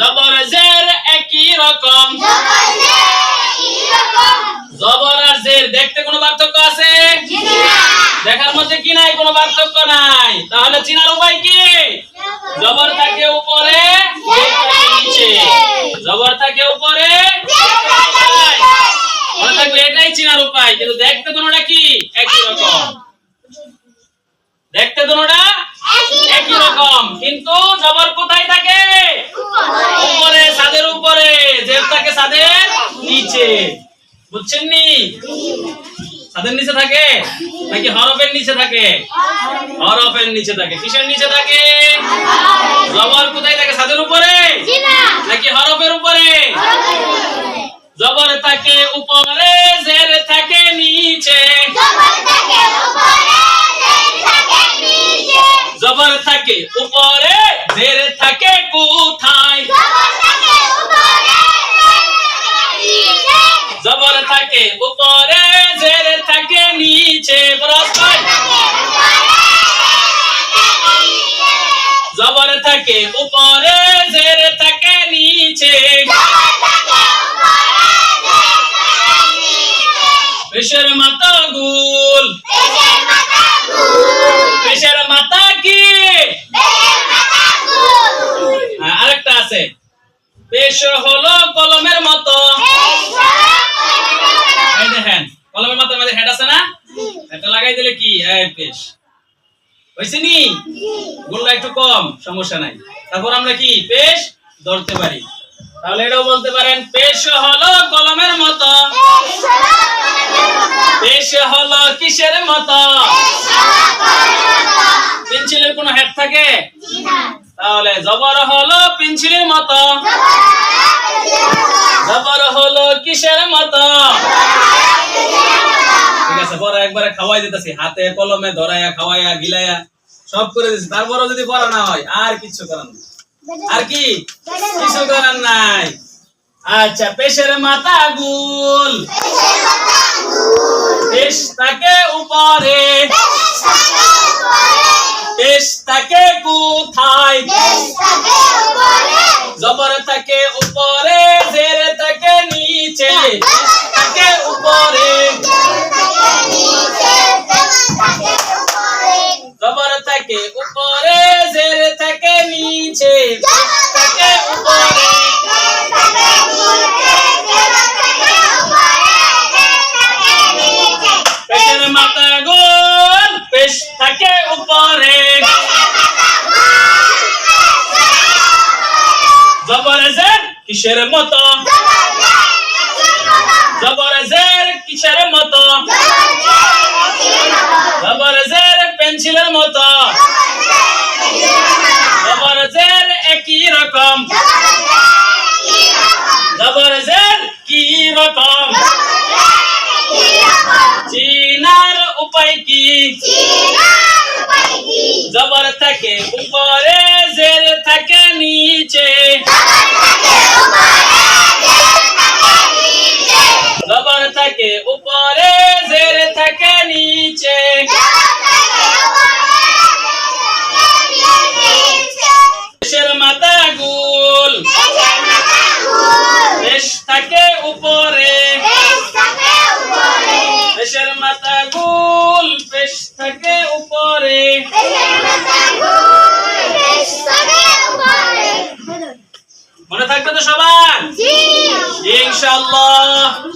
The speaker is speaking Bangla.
জবর জের একই রকম। জবর আর জের দেখতে কোনো পার্থক্য আছে? দেখার মধ্যে কি নাই? কোনো পার্থক্য নাই। তাহলে চিনার উপায় কি? জবর থাকে উপরে নিচে। জবর থাকে উপরে থাকবে এটাই চিনার উপায় কিন্তু দেখতে কোনোটা কি? একই রকম। দেখতে কোনোটা একই রকম। কিন্তু জবর কোথায় থাকে? উপরে, ছাদের উপরে জের থাকে ছাদের নিচে। বুঝছেন নি? ছাদের নিচে থাকে? নাকি হরফের নিচে থাকে? হরফের নিচে থাকে। কিসের নিচে থাকে? জবর কোথায় থাকে? ছাদের উপরে? নাকি হরফের উপরে? জবর থাকে উপরে জের থাকে নিচে। জবর থাকে উপরে জের থাকে কোথায়? জবর থাকে উপরে জের থাকে নিচে। জবর থাকে উপরে জের থাকে নিচে। পেশের মাথা গুল পেশের মাথা কি হ্যাঁ, আরেকটা আছে পেশ হলো কলমের মতো। এই দেখেন কলমের মাথার মধ্যে হেড আছে না? এটা লাগাই দিলে কি? এই পেশ হয়েছে নি? গুণটা একটু কম সমস্যা নাই। তারপর আমরা কি? পেশ ধরতে পারি। তাহলে এটাও বলতে পারেন পেশ হলো কলমের মতো। পেশ হলো কিসের মতো? পেন্সিলের কোনো হেড থাকে? তাহলে জবর হলো পেন্সিলের মতো। জবর হলো কিসের মতো? ঠিক আছে পরে একবারে খাওয়াই দিতেছি। হাতে কলমে ধরাইয়া খাওয়াইয়া গিলাইয়া সব করে দিচ্ছি তারপরেও যদি পড়া না হয় আর কিছু করার নাই। আর কি? কিছু করার নাই। আচ্ছা পেশের মাথা গুল। পেশ তাকে উপরে। পেশ তাকে কোথায় জবর থাকে থাকে উপরে। জবর থাকে উপরে, জের থাকে নিচে। থাকে উপরে। মাথা গোল, পেশ থাকে উপরে। জবর জের কিসের মতো? জবর জের কিসের মতো? জবর জের পেন্সিলের মতো? জবর জের একই রকম? জবর জের কি রকম? চিনার উপায় কি? জবর থাকে উপরে, জের থাকে নিচে। জবর থাকে উপরে জের থাকে নিচে। দেশের মাথা গুল। দেশ থাকে উপরে। দেশের মাথা গুল পেশ থাকে উপরে। মনে থাকবে তো সবার? ইনশাআল্লাহ।